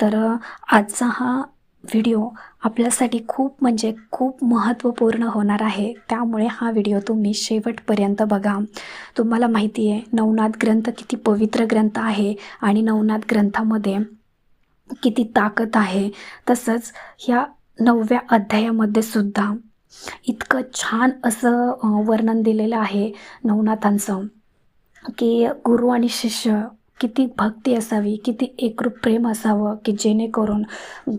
तर आजचा हा व्हिडिओ आपल्यासाठी खूप म्हणजे खूप महत्त्वपूर्ण होणार आहे. त्यामुळे हा व्हिडिओ तुम्ही शेवटपर्यंत बघा. तुम्हाला माहिती आहे नवनाथ ग्रंथ किती पवित्र ग्रंथ आहे आणि नवनाथ ग्रंथामध्ये किती ताकद आहे. तसंच ह्या नवव्या अध्यायामध्ये सुद्धा इतकं छान असं वर्णन दिलेलं आहे नवनाथांचं की गुरु आणि शिष्य किती भक्ती असावी किती एकरूप प्रेम असावं की जेणेकरून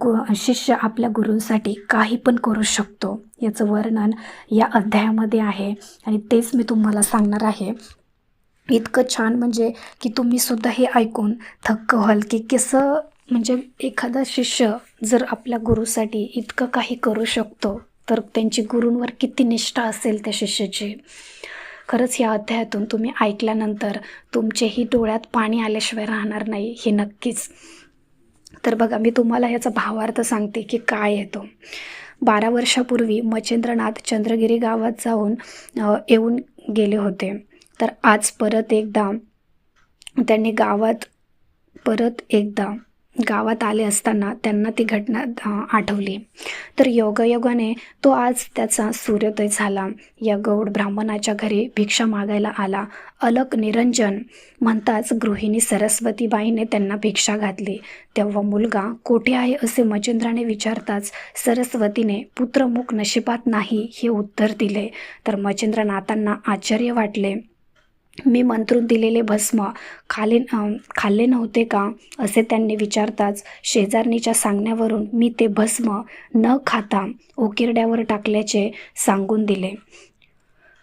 गु शिष्य आपल्या गुरूंसाठी काही पण करू शकतो. याचं वर्णन या अध्यायामध्ये आहे आणि तेच मी तुम्हाला सांगणार आहे. इतकं छान म्हणजे की तुम्हीसुद्धा हे ऐकून थक्क व्हाल की कसं म्हणजे एखादा शिष्य जर आपल्या गुरुसाठी इतकं काही करू शकतो तर त्यांची गुरूंवर किती निष्ठा असेल त्या शिष्याची. खरंच या अध्यायातून तुम्ही ऐकल्यानंतर तुमचेही डोळ्यात पाणी आल्याशिवाय राहणार नाही हे नक्कीच. तर बघा मी तुम्हाला याचा भावार्थ सांगते की काय येतो बारा वर्षापूर्वी मच्छेंद्रनाथ चंद्रगिरी गावात जाऊन येऊन गेले होते. तर आज परत एकदा त्यांनी गावात परत एकदा गावात आले असताना त्यांना ती घटना आठवली. तर योगायोगाने तो आज त्याचा सूर्योदय झाला. या गौड ब्राह्मणाच्या घरी भिक्षा मागायला आला. अलक निरंजन म्हणताच गृहिणी सरस्वतीबाईने त्यांना भिक्षा घातली. तेव्हा मुलगा कोठे आहे? असे मच्छिंद्राने विचारताच सरस्वतीने पुत्रमुख नशिबात नाही हे उत्तर दिले. तर मच्छिंद्रनाथांना आश्चर्य वाटले. मी मंत्रून दिलेले भस्म खाले खाल्ले नव्हते का? असे त्यांनी विचारताच शेजारणीच्या सांगण्यावरून मी ते भस्म न खाता ओकिरड्यावर टाकल्याचे सांगून दिले.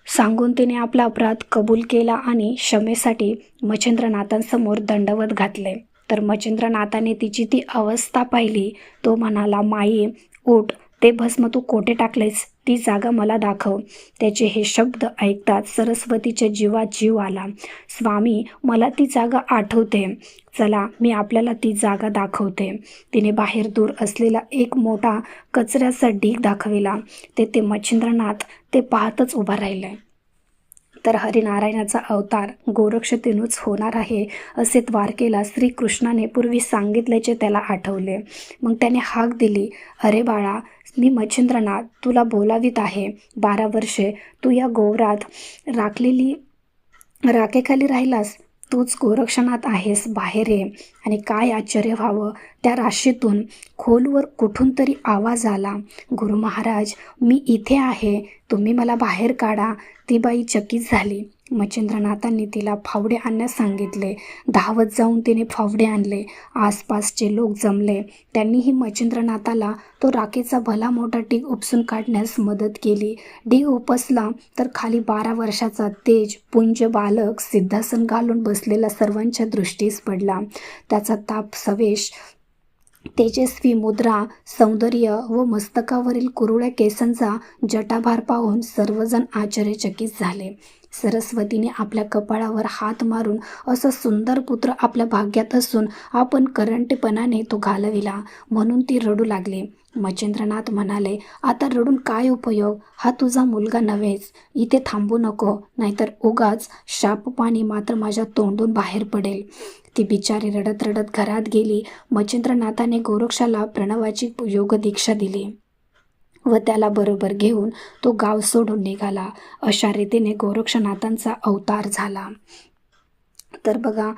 सांगून तिने आपला अपराध कबूल केला आणि क्षमेसाठी मच्छिंद्रनाथांसमोर दंडवत घातले. तर मच्छिंद्रनाथाने तिची ती अवस्था पाहिली. तो म्हणाला माई ओट ते भस्म तू कोठे टाकलेस ती जागा मला दाखव. त्याचे हे शब्द ऐकताच सरस्वतीच्या जीवात जीव आला. स्वामी मला ती जागा आठवते. चला मी आपल्याला ती जागा दाखवते. तिने बाहेर दूर असलेला एक मोठा कचऱ्याचा ढीग दाखविला. तेथे मच्छिंद्रनाथ ते पाहतच उभा राहिले. तर हरिनारायणाचा अवतार गोरक्षतेनूच होणार आहे असे द्वारकेला श्रीकृष्णाने पूर्वी सांगितल्याचे त्याला आठवले. मग त्याने हाक दिली. अरे बाळा मी मच्छिंद्रनाथ तुला बोलावीत आहे. बारा वर्षे तू या गोवरात राखलेली राखेखाली राहिलास. तूच गोरक्षणात आहेस बाहेर. ये आणि काय आश्चर्य व्हावं त्या राशीतून खोलवर कुठून तरी आवाज आला. गुरु महाराज मी इथे आहे. तुम्ही मला बाहेर काढा. ती बाई चकित झाली. मच्छिंद्रनाथांनी तिला फावडे आणण्यास सांगितले. धावत जाऊन तिने फावडे आणले. आसपासचे लोक जमले. त्यांनीही मच्छिंद्रनाथाला तो राखेचा भला मोठा ढीग उपसून काढण्यास मदत केली. ढीग उपसला तर खाली बारा वर्षाचा तेज पुंज बालक सिद्धासन घालून बसलेला सर्वांच्या दृष्टीस पडला. त्याचा ताप सवेश तेजस्वी मुद्रा सौंदर्य व मस्तकावरील कुरुळ्या केसांचा जटाभार पाहून सर्वजण आश्चर्यचकित झाले. सरस्वतीने आपल्या कपाळावर हात मारून असा सुंदर पुत्र आपल्या भाग्यात असून आपण करंटेपणाने तो घालविला म्हणून ती रडू लागली. मच्छिंद्रनाथ म्हणाले आता रडून काय उपयोग? हा तुझा मुलगा नव्हेच. इथे थांबू नको नाहीतर उगाच शाप पाणी मात्र माझ्या तोंडून बाहेर पडेल. ती बिचारी रडत रडत घरात गेली. मच्छिंद्रनाथाने गोरक्षाला प्रणवाची योग दीक्षा दिली व त्याला बरोबर घेऊन तो गाव सोडून निघाला. अशा रीतीने गोरक्षनाथांचा अवतार झाला. तर बघा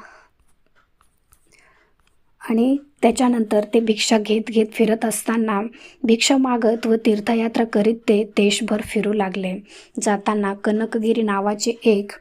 आणि त्याच्यानंतर ते भिक्षा घेत घेत फिरत असताना भिक्षा मागत व तीर्थयात्रा करीत ते देशभर फिरू लागले. जाताना कनकगिरी नावाचे एक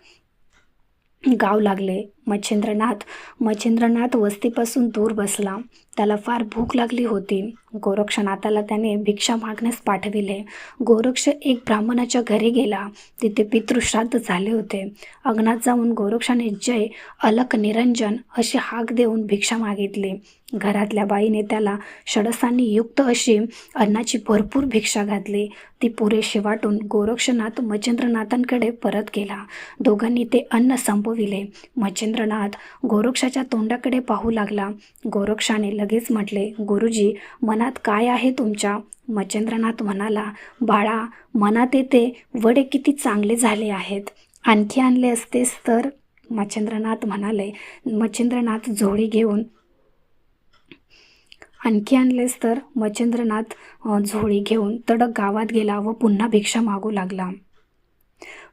गाव लागले. मच्छिंद्रनाथ. मच्छिंद्रनाथ वस्तीपासून दूर बसला. त्याला फार भूक लागली होती. गोरक्षनाथाला त्याने भिक्षा मागण्यास पाठविले. गोरक्ष एक ब्राह्मणाच्या घरी गेला. तिथे पितृश्राद्ध झाले होते. अग्नात जाऊन गोरक्षाने जय अलक निरंजन अशी हाक देऊन भिक्षा मागितली. घरातल्या बाईने त्याला षडसांनी युक्त अशी अन्नाची भरपूर भिक्षा घातली. ती पुरेशी वाटून गोरक्षनाथ मच्छिंद्रनाथांकडे परत गेला. दोघांनी ते अन्न संपविले. राजेंद्रनाथ गोरक्षाच्या तोंडाकडे पाहू लागला. गोरक्षाने लगेच म्हटले गुरुजी मनात काय आहे तुमच्या? मच्छेंद्रनाथ म्हणाला बाळा मनात येते वडे किती चांगले झाले आहेत. आणखी आणले असतेस तर? मच्छेंद्रनाथ म्हणाले मच्छेंद्रनाथ झोळी घेऊन. आणखी आणलेस तर? मच्छिंद्रनाथ झोळी घेऊन तडक गावात गेला व पुन्हा भिक्षा मागू लागला.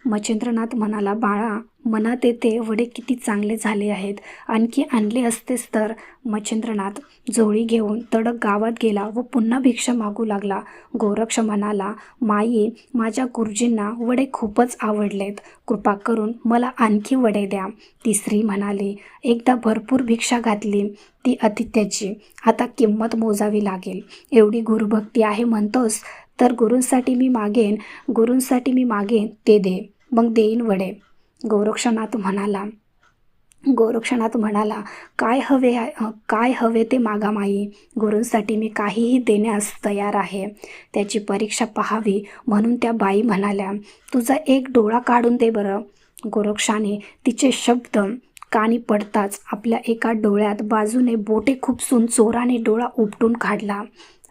मच्छिंद्रनाथ म्हणाला बाळा मनात येते वडे किती चांगले झाले आहेत. आणखी आणले असतेच तर? मच्छिंद्रनाथ झोळी घेऊन तडक गावात गेला व पुन्हा भिक्षा मागू लागला. गोरक्ष म्हणाला माई माझ्या गुरुजींना वडे खूपच आवडलेत. कृपा करून मला आणखी वडे द्या. ती स्त्री म्हणाली एकदा भरपूर भिक्षा घातली ती अतिथ्याची आता किंमत मोजावी लागेल. एवढी गुरुभक्ती आहे म्हणतोस तर गुरूंसाठी मी मागेन. गुरूंसाठी मी मागेन ते दे. मग देईन वडे. गोरक्षनाथ म्हणाला गोरक्षनाथ म्हणाला काय हवे आहे- काय हवे ते मागा माई. गुरूंसाठी मी काहीही देण्यास तयार आहे. त्याची परीक्षा पाहावी म्हणून त्या बाई म्हणाल्या तुझा एक डोळा काढून दे बरं गोरक्षाने तिचे शब्द कानी पडताच आपल्या एका डोळ्यात बाजूने बोटे खुपसून चोराने डोळा उपटून काढला.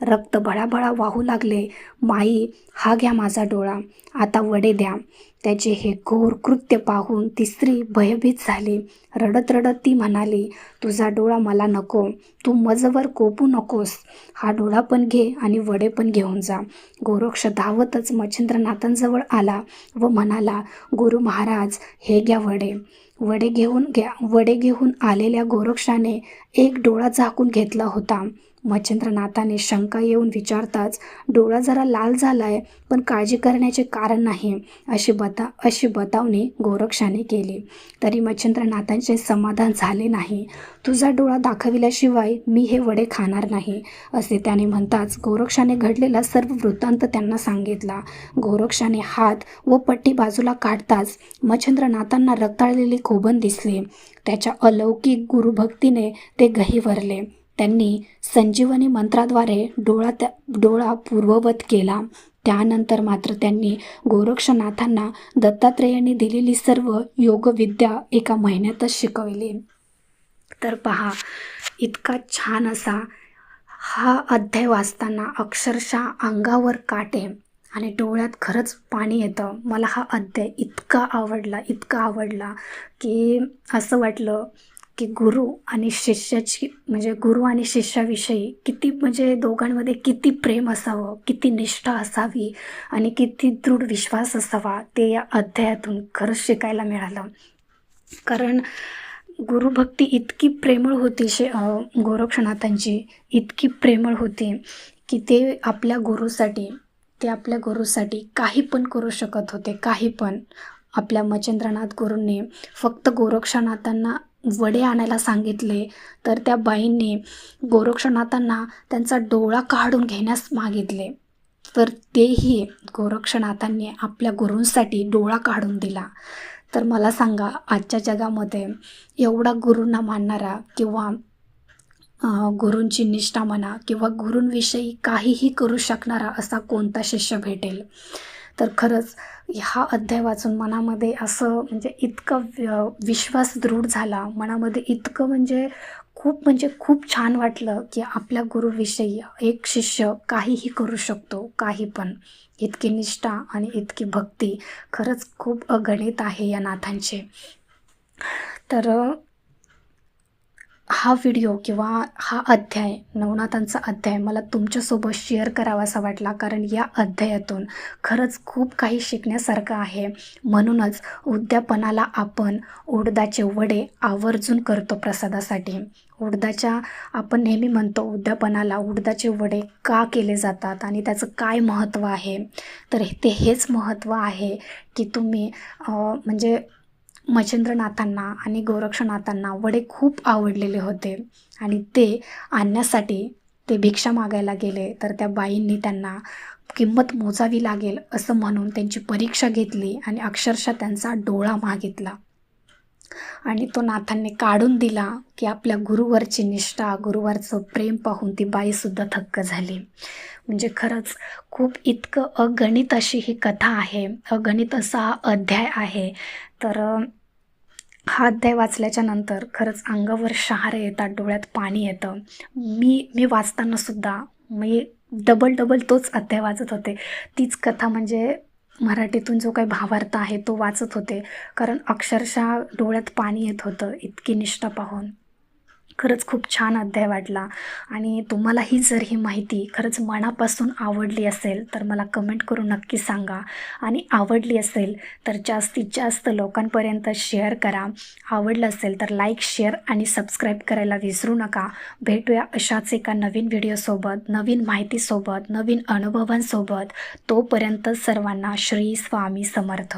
रक्त भळाभळा वाहू लागले. माई हा घ्या माझा डोळा. आता वडे द्या. त्याचे हे घोर कृत्य पाहून ती स्त्री भयभीत झाली. रडत रडत ती म्हणाली तुझा डोळा मला नको. तू मजवर कोपू नकोस. हा डोळा पण घे आणि वडे पण घेऊन जा. गोरक्ष धावतच मच्छिंद्रनाथांजवळ आला व म्हणाला गुरु महाराज हे घ्या वडे. वडे घेऊन घ्या वडे घेऊन आलेल्या गोरक्षाने एक डोळा झाकून घेतला होता. मच्छिंद्रनाथाने शंका येऊन विचारताच डोळा जरा लाल झालाय पण काळजी करण्याचे कारण नाही अशी बता अशी बतावणी गोरक्षाने केली. तरी मच्छिंद्रनाथांचे समाधान झाले नाही. तुझा डोळा दाखविल्याशिवाय मी हे वडे खाणार नाही असे त्याने म्हणताच गोरक्षाने घडलेला सर्व वृत्तांत त्यांना सांगितला. गोरक्षाने हात व पट्टी बाजूला काढताच मच्छिंद्रनाथांना रक्ताळलेली खोबन दिसली. त्याच्या अलौकिक गुरुभक्तीने ते गहिवरले त्यांनी संजीवनी मंत्राद्वारे डोळा त्या डोळा पूर्ववत केला. त्यानंतर मात्र त्यांनी गोरक्षनाथांना दत्तात्रेयांनी दिलेली सर्व योगविद्या एका महिन्यातच शिकवली. तर पहा इतका छान असा हा अध्याय वाचताना अक्षरशः अंगावर काटे आणि डोळ्यात खरंच पाणी येतं. मला हा अध्याय इतका आवडला इतका आवडला की असं वाटलं की गुरु आणि शिष्याची म्हणजे गुरु आणि शिष्याविषयी किती म्हणजे दोघांमध्ये किती प्रेम असावं किती निष्ठा असावी आणि किती दृढ विश्वास असावा ते या अध्यायातून खरंच शिकायला मिळालं. कारण गुरुभक्ती इतकी प्रेमळ होती शे गोरक्षनाथांची इतकी प्रेमळ होती की ते आपल्या गुरुसाठी ते आपल्या गुरुसाठी काही पण करू शकत होते काही पण. आपल्या मच्छेंद्रनाथ गुरूंनी फक्त गोरक्षनाथांना वडे आणायला सांगितले. तर त्या बाईंनी गोरक्षनाथांना त्यांचा डोळा काढून घेण्यास मागितले. तर तेही गोरक्षनाथांनी आपल्या गुरूंसाठी डोळा काढून दिला. तर मला सांगा आजच्या जगामध्ये एवढा गुरूंना मानणारा किंवा गुरूंची निष्ठा म्हणा किंवा गुरूंविषयी काहीही करू शकणारा असा कोणता शिष्य भेटेल? तर खरंच हा अध्याय वाचून मनामध्ये असं म्हणजे इतकं विश्वास दृढ झाला. मनामध्ये इतकं म्हणजे खूप म्हणजे खूप छान वाटलं की आपल्या गुरुविषयी एक शिष्य काहीही करू शकतो काही पण. इतकी निष्ठा आणि इतकी भक्ती खरंच खूप अगणित आहे या नाथांचे. तर हा व्हिडिओ किंवा हा अध्याय नवनाथांचा अध्याय मला तुमच्यासोबत शेअर करावासा वाटला. कारण या अध्यायातून खरंच खूप काही शिकण्यासारखं आहे. म्हणूनच उद्यापनाला आपण उडदाचे वडे आवर्जून करतो प्रसादासाठी. उडदाच्या आपण नेहमी म्हणतो उद्यापनाला उडदाचे वडे का केले जातात आणि त्याचं काय महत्त्व आहे? तर ते हेच महत्त्व आहे की तुम्ही म्हणजे मच्छेंद्रनाथांना आणि गोरक्षनाथांना वडे खूप आवडलेले होते. आणि ते आणण्यासाठी ते भिक्षा मागायला गेले तर त्या बाईंनी त्यांना किंमत मोजावी लागेल असं म्हणून त्यांची परीक्षा घेतली आणि अक्षरशः त्यांचा डोळा मागितला. आणि तो नाथांनी काढून दिला की आपल्या गुरुवरची निष्ठा गुरुवरचं प्रेम पाहून ती बाईसुद्धा थक्क झाली. म्हणजे खरंच खूप इतकं अगणित अशी ही कथा आहे. अगणित असा हा अध्याय आहे. तर हा अध्याय वाचल्याच्या नंतर खरंच अंगावर शहारे येतात डोळ्यात पाणी येतं. मी मी वाचताना सुद्धा मी डबल डबल तोच अध्याय वाचत होते. तीच कथा म्हणजे मराठीतून जो काही भावार्थ आहे तो वाचत होते. कारण अक्षरशः डोळ्यात पाणी येत होतं इतकी निष्ठा पाहून. खरंच खूप छान अध्याय वाटला. आणि तुम्हाला ही जर ही माहिती खरंच मनापासून आवडली असेल तर मला कमेंट करून नक्की सांगा. आणि आवडली असेल तर जास्तीत जास्त लोकांपर्यंत शेअर करा. आवडलं असेल तर लाईक शेअर आणि सबस्क्राईब करायला विसरू नका. भेटूया अशाच एका नवीन व्हिडिओसोबत नवीन माहितीसोबत नवीन अनुभवांसोबत. तोपर्यंत सर्वांना श्री स्वामी समर्थ.